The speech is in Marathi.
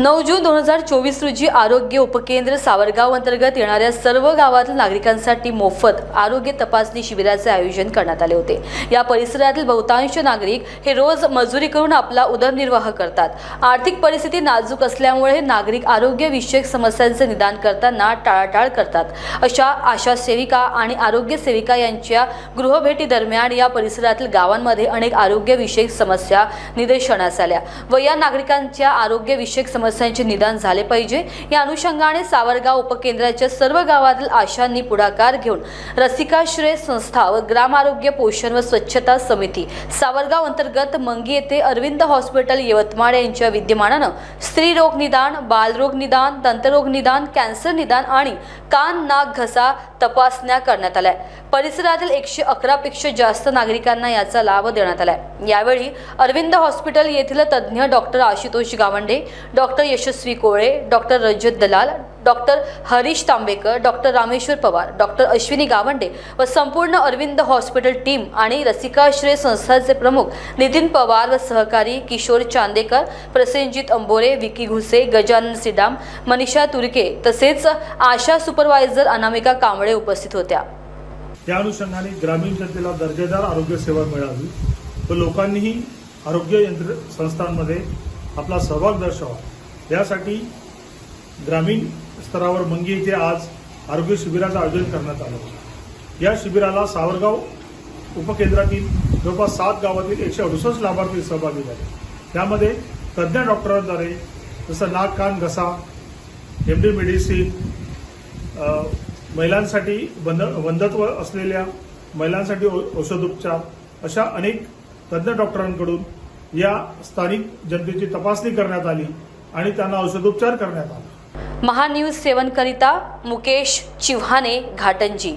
नऊ जून दोन हजार चोवीस रोजी आरोग्य उपकेंद्र सावरगाव अंतर्गत येणाऱ्या सर्व गावातील नागरिकांसाठी मोफत आरोग्य तपासणी शिबिराचे आयोजन करण्यात आले होते. या परिसरातील बहुतांश नागरिक हे रोज मजुरी करून आपला उदरनिर्वाह करतात. आर्थिक परिस्थिती नाजूक असल्यामुळे हे नागरिक आरोग्यविषयक समस्यांचे निदान करताना टाळाटाळ करतात. अशा आशा सेविका आणि आरोग्य सेविका यांच्या गृहभेटी दरम्यान या परिसरातील गावांमध्ये अनेक आरोग्यविषयक समस्या निदर्शनास आल्या व या नागरिकांच्या आरोग्यविषयक समस्यांचे निदान झाले पाहिजे. या अनुषंगाने सावरगाव उपकेंद्राच्या सर्व गावातील आशांनी पुढाकार घेऊन रसिकाश्रय संस्था व ग्राम आरोग्य पोषण व स्वच्छता समिती सावरगाव अंतर्गत मंगी येथे अरविंद हॉस्पिटल यवतमाळ यांच्या विद्यमानानं स्त्री रोग निदान बालरोग निदान दंतरोग निदान कॅन्सर निदान आणि कान नाक घसा तपासण्या करण्यात आल्या. परिसरातील एकशे अकरापेक्षा जास्त नागरिकांना याचा लाभ देण्यात आलाय. यावेळी अरविंद हॉस्पिटल येथील तज्ज्ञ doctor Ashutosh Gawande doctor doctor Yashaswi Kole doctor Rajat Dalal doctor Harish Tambekar doctor Rameshwar Pawar doctor Ashwini Gawande व संपूर्ण अरविंद हॉस्पिटल टीम आणि रसिकाश्रय संस्थाचे प्रमुख नितीन पवार व सहकारी किशोर चांदेकर प्रसेनजित अंबोरे विकी घुसे गजानन सिडाम मनीषा तुर्के तसेच आशा सुपरवायझर अनामिका कांबळे उपस्थित होत्या. त्या अनुषंगाने ग्रामीण जनतेला दर्जेदार आरोग्य सेवा मिळावी व लोकांनीही आरोग्य यंत्र संस्थांमध्ये आपला सहभाग दर्शवा यासाठी ग्रामीण स्तरावर मंगी येथे आज आरोग्य शिबिराचं आयोजन करण्यात आलं. होतं या शिबिराला सावरगाव उपकेंद्रातील जवळपास सात गावातील एकशे अडुसष्ट लाभार्थी सहभागी झाले. त्यामध्ये तज्ज्ञ डॉक्टरांद्वारे जसं नाक कान घसा एम डी मेडिसिन महिलांसाठी बंध बंधत्व असलेल्या महिलांसाठी औ- औषधोपचार अशा अनेक तज्ज्ञ डॉक्टरांकडून या स्थानिक जनतेची तपासणी करण्यात आली. आणि त्यांना औषधोपचार करण्यात आला. महान्यूज सेवन करिता मुकेश चिव्हाने घाटंजी.